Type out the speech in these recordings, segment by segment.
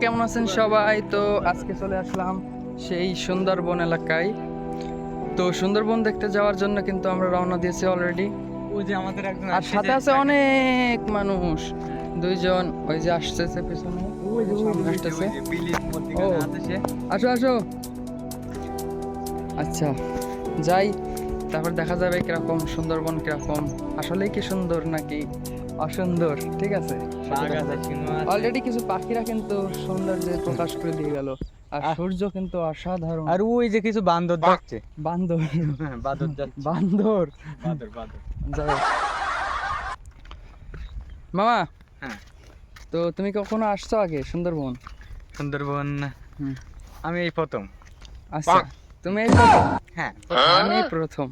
কেমন আছেন সবাই? তো আজকে চলে আসলাম সেই সুন্দরবন এলাকায়। তো সুন্দরবন দেখতে যাওয়ার জন্য কিন্তু আমরা রওনা দিয়েছি অলরেডি ওই যে আমাদের একজন আর সাথে আছে অনেক মানুষ। দুইজন ওই যে আসতেছে পেছনে সামনে আসতেছে। ও। আসো আসো। আচ্ছা যাই তারপর দেখা যাবে কীরকম সুন্দরবন কীরকম। আসলেই কি সুন্দর নাকি? অসুন্দর ঠিক আছে? অলরেডি কিছু পাখিরা কিন্তু সৌন্দর্যে প্রকাশ করে দিয়ে গেল। আর সূর্য কিন্তু অসাধারণ। আর ওই যে কিছু বান্দর যাচ্ছে। বান্দর। হ্যাঁ বান্দর বাদর যাই হোক। মামা হ্যাঁ। তো তুমি কখনো আসছো আগে সুন্দরবন? সুন্দরবন আমি এই প্রথম। আচ্ছা তুমি এই প্রথম? হ্যাঁ। আমি প্রথম।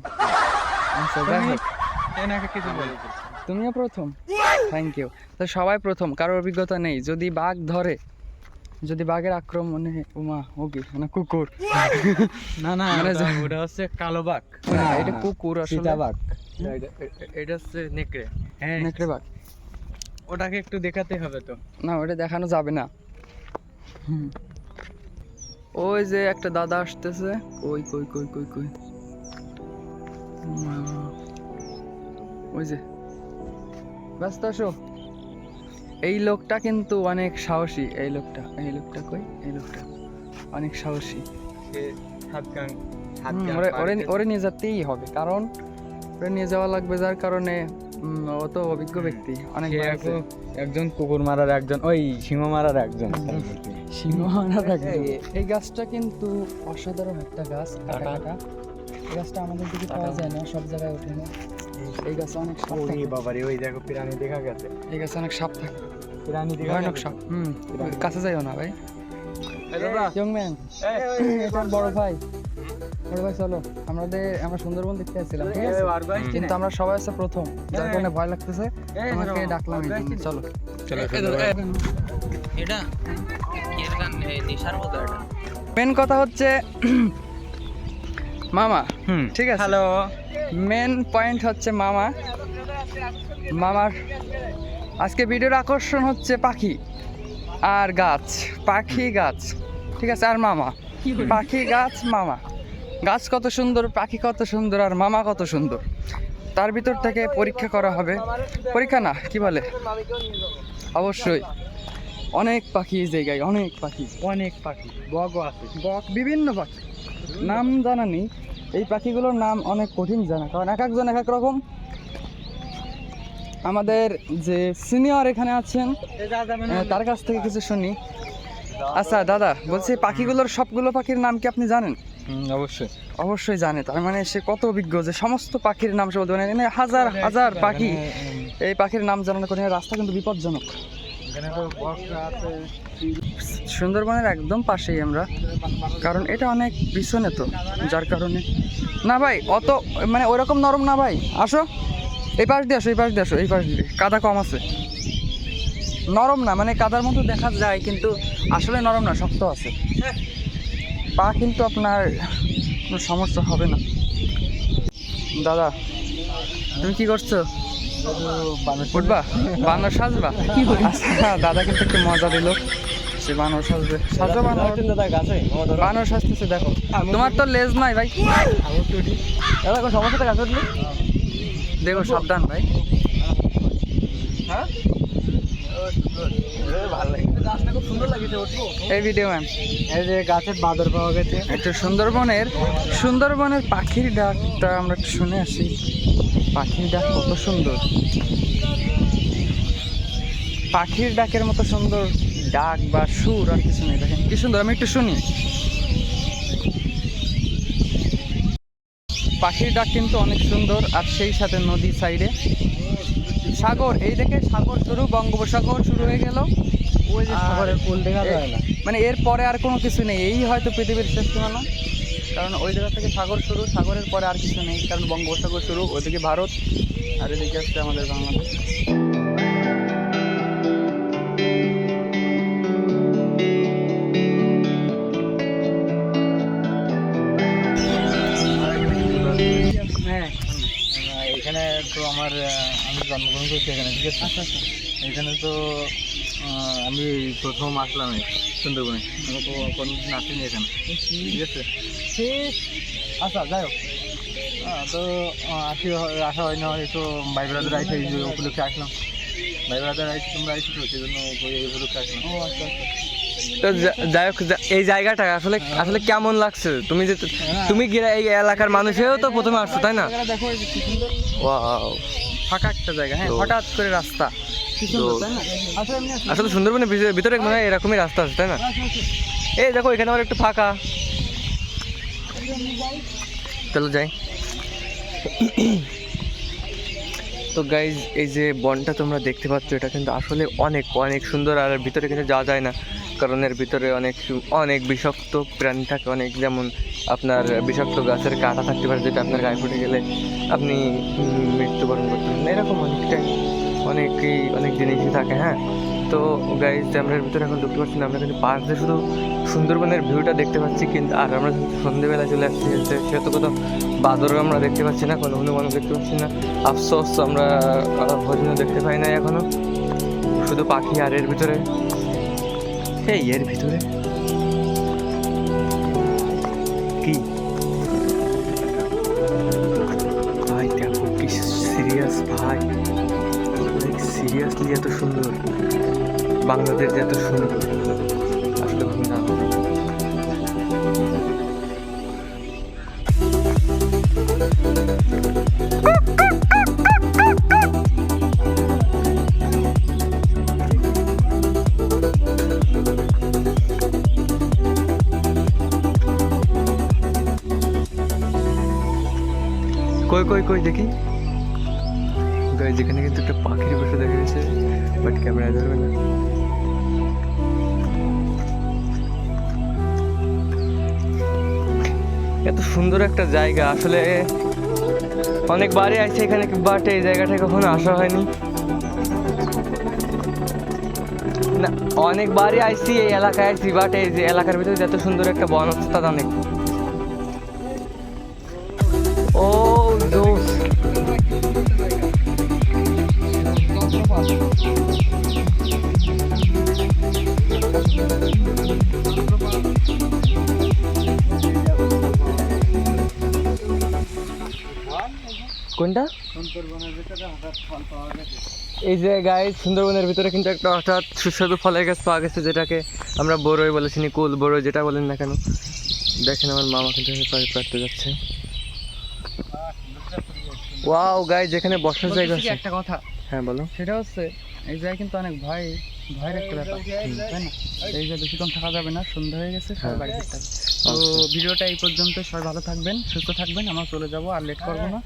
আচ্ছা যাই এনাকে কিছু বলে। তুমিও প্রথম? থ্যাংক ইউ তো সবাই প্রথম কারোর অভিজ্ঞতা নেই। যদি বাঘ ধরে যদি বাঘের আক্রমণে উমা ওকে না কুকুর। না না মানে ওটা- হচ্ছে কালো বাঘ। না এটা কুকুর আসলে। চিতাবাঘ এটা- হচ্ছে নেকড়ে। হ্যাঁ। নেকড়ে বাঘ। ওটাকে একটু দেখাতে হবে তো। না ওটা দেখানো যাবে না। ওই যে একটা দাদা আসতেছে। কই কই কই কই কই? ওই যে। ব্যস্ত আসো এই লোকটা কিন্তু অনেক সাহসী। এই লোকটা এই লোকটা কই? এই লোকটা অনেক সাহসী। ওরে নিয়ে যেতেই হবে কারণ ওরে নিয়ে যাওয়া লাগবে যার কারণে উম, ও তো অভিজ্ঞ ব্যক্তি অনেক একজন কুকুর মারার একজন ওই সিংহ মারার একজন। সীমানা থাকবে এই গাছটা কিন্তু অসাধারণ একটা গাছ কাটা কাটা। গাছটা আমাদের দিকে পাওয়া যায় না সব জায়গায় ওঠে না। এই গাছে অনেক সাপ ওরে থাকে। বাবারে ওই দেখো প্রাণী দেখা গেছে। এই গাছে অনেক সাপ থাকে। প্রাণী দেখা গেছে? সাপ হুম কাছে যাইও না ভাই। এই দাদা, ইয়ং ম্যান বড় ভাই। বড় ভাই চলো। আমাদের আমরা সুন্দরবন দেখতে আসছিলাম ঠিক আছে? কিন্তু আমরা সবাই আছে প্রথম যার কারণে ভয় লাগতেছে। তোমাকে ডাকলাম জন্য। চলো। এটা? এর গান নিশার মতো এটা। মেন কথা হচ্ছে মামা হুম। ঠিক আছে? হ্যালো মেন পয়েন্ট হচ্ছে মামা। মামার আজকে ভিডিওর আকর্ষণ হচ্ছে পাখি আর গাছ পাখি গাছ। ঠিক আছে আর মামা। পাখি গাছ মামা। গাছ কত সুন্দর পাখি কত সুন্দর আর মামা কত সুন্দর। তার ভিতর থেকে পরীক্ষা করা হবে। পরীক্ষা না কি বলে? অবশ্যই। অনেক পাখি এই জায়গায় অনেক পাখি। অনেক পাখি বগও আছে। বক বিভিন্ন পাখি। নাম জানা নেই। এই পাখিগুলোর নাম অনেক কঠিন জানা কারণ এক একজন এক এক রকম। আমাদের যে সিনিয়র এখানে আছেন তার কাছ থেকে কিছু শুনি। আচ্ছা দাদা বলছি পাখিগুলোর সবগুলো পাখির নাম কি আপনি জানেন? অবশ্যই। অবশ্যই জানে তার মানে সে কত অভিজ্ঞ যে সমস্ত পাখির নাম সে বলতে পারে। এখানে হাজার হাজার পাখি এই পাখির নাম জানানো কঠিন রাস্তা কিন্তু বিপজ্জনক। সুন্দরবনের একদম পাশেই আমরা। কারণ এটা অনেক পিছনে তো, যার কারণে। না ভাই, অত মানে ওইরকম নরম না ভাই। আসো, এই পাশ দিয়ে আসো, এই পাশ দিয়ে আসো, এই পাশ দিয়ে। কাদা কম আছে। নরম না মানে কাদার মতো দেখা যায়, কিন্তু আসলে নরম না, শক্ত আছে। পা কিন্তু আপনার কোনো সমস্যা হবে না। দাদা, তুমি কি করছ? উঠবা? বানর সাজবা? আচ্ছা দাদা কিন্তু একটু মজা দিল। সে বানর সাজবে। সাজো বানর। বানর সাজতেছে দেখো। তোমার তো লেজ নাই ভাই। দাদা কোনো সমস্যা গাছে দেখো সাবধান ভাই। হ্যাঁ? ভালো লাগে। এই ভিডিও ম্যাম এই যে গাছের বাদর পাওয়া গেছে। একটু সুন্দরবনের সুন্দরবনের পাখির ডাকটা আমরা একটু শুনে আসি। পাখির ডাক কত সুন্দর। পাখির ডাকের মতো সুন্দর ডাক বা সুর আর কিছু নেই। দেখেন কি সুন্দর আমি একটু শুনি। পাখির ডাক কিন্তু অনেক সুন্দর আর সেই সাথে নদী সাইডে। সাগর এই দেখে সাগর শুরু বঙ্গোপসাগর শুরু হয়ে গেল। ওই যে সাগরের কোল দেখা এ- যায় না। মানে এর পরে আর কোনো কিছু নেই। এই হয়তো পৃথিবীর শেষ সীমানা। কারণ ওই জায়গা থেকে সাগর শুরু সাগরের পরে আর কিছু নেই। কারণ বঙ্গোপসাগর শুরু ওইদিকে ভারত আর এদিকে আসছে আমাদের বাংলাদেশ। হ্যাঁ। এখানে তো আমার আমি জন্মগ্রহণ করছি এখানে ঠিক আছে? এখানে তো আমি প্রথম আসলাম সুন্দরবনে। আমি তো কোনোদিন আসিনি এখানে। ঠিক আছে? আচ্ছা যাই হোক। তো আসি হয়- আসা হয় না একটু ভাই ব্রাদার আইসে এই যে উপলক্ষে আসলাম। ভাই ব্রাদার আইসে তোমরা আইসি তো সেই জন্য ওই উপলক্ষে আসলাম। ও আচ্ছা আচ্ছা। তো যাই হোক এই জায়গাটা আসলে আসলে কেমন লাগছে? তুমি যে তুমি গিয়ে এই এলাকার মানুষেও তো প্রথমে আসছো তাই না? এই ফাঁকা একটা জায়গা হ্যাঁ হঠাৎ করে রাস্তা। আসলে সুন্দরবনের ভিতরে- ভিতরে মনে হয় এরকমই রাস্তা আছে তাই না? এই দেখো এখানে আবার একটু ফাঁকা। চলো যাই। তো গাইজ এই যে বনটা তোমরা দেখতে পাচ্ছ এটা কিন্তু আসলে অনেক অনেক সুন্দর আর ভিতরে কিন্তু যাওয়া যায় না। কারণ এর ভিতরে অনেক অনেক বিষাক্ত প্রাণী থাকে অনেক যেমন আপনার বিষাক্ত গাছের কাঁটা থাকতে পারে যেটা আপনার গায়ে ফুটে গেলে আপনি মৃত্যুবরণ করতে পারেন। এরকম অনেকটাই। অনেকই, অনেক জিনিসই থাকে হ্যাঁ? তো গাইজ আমরা ভিতরে এখন দেখতে পাচ্ছি না, আমরা কিন্তু পাশ দিয়ে শুধু সুন্দরবনের ভিউটা দেখতে পাচ্ছি, কিন্তু আর আমরা সন্ধেবেলা চলে আসছি সেহেতু কোথাও বাদরও আমরা দেখতে পাচ্ছি না, কোনো হনুমানও দেখতে পাচ্ছি না, আফসোস, আমরা হরিণও দেখতে পাই না এখনও শুধু পাখি আর এর ভিতরে। এই, এর ভিতরে? কি? ভাই, দেখো কি সিরিয়াস ভাই। সিরিয়াসলি এত সুন্দর। বাংলাদেশ এত সুন্দর আসলে না কই কই কই দেখি। গাই যেখানে কিন্তু একটা পাখির বসে দেখা গেছে বাট ক্যামেরা ধরবে না। এত সুন্দর একটা জায়গা, আসলে অনেক অনেকবারই আছে এখানে বাট এই জায়গাটা কখনো আসা হয়নি। না, অনেকবারই আইসি এই এলাকায় আইসি বাট এই যে এলাকার ভিতরে যত সুন্দর একটা বন আছে, তা অনেক ও কোনটা? এই যে গায়ে সুন্দরবনের ভিতরে কিন্তু একটা হঠাৎ সুস্বাদু ফলের গাছ পাওয়া গেছে যেটাকে আমরা বড়ই বলেছি কুল বড়ই যেটা বলেন না কেন। দেখেন আমার মামা কিন্তু পাড়তে যাচ্ছে। ওয়াও গায়ে যেখানে বসার জায়গা আছে। একটা কথা? হ্যাঁ বলো। সেটা হচ্ছে এই জায়গায় কিন্তু অনেক ভয় ভয়ের একটা ব্যাপার। তাই না? এই যে বেশিক্ষণ থাকা যাবে না সন্ধ্যা হয়ে গেছে সবাই হ্যাঁ। বাড়ি ফিরতে তো ভিডিওটা এই পর্যন্ত সবাই ভালো থাকবেন সুস্থ থাকবেন আমরা চলে যাব আর লেট করব না।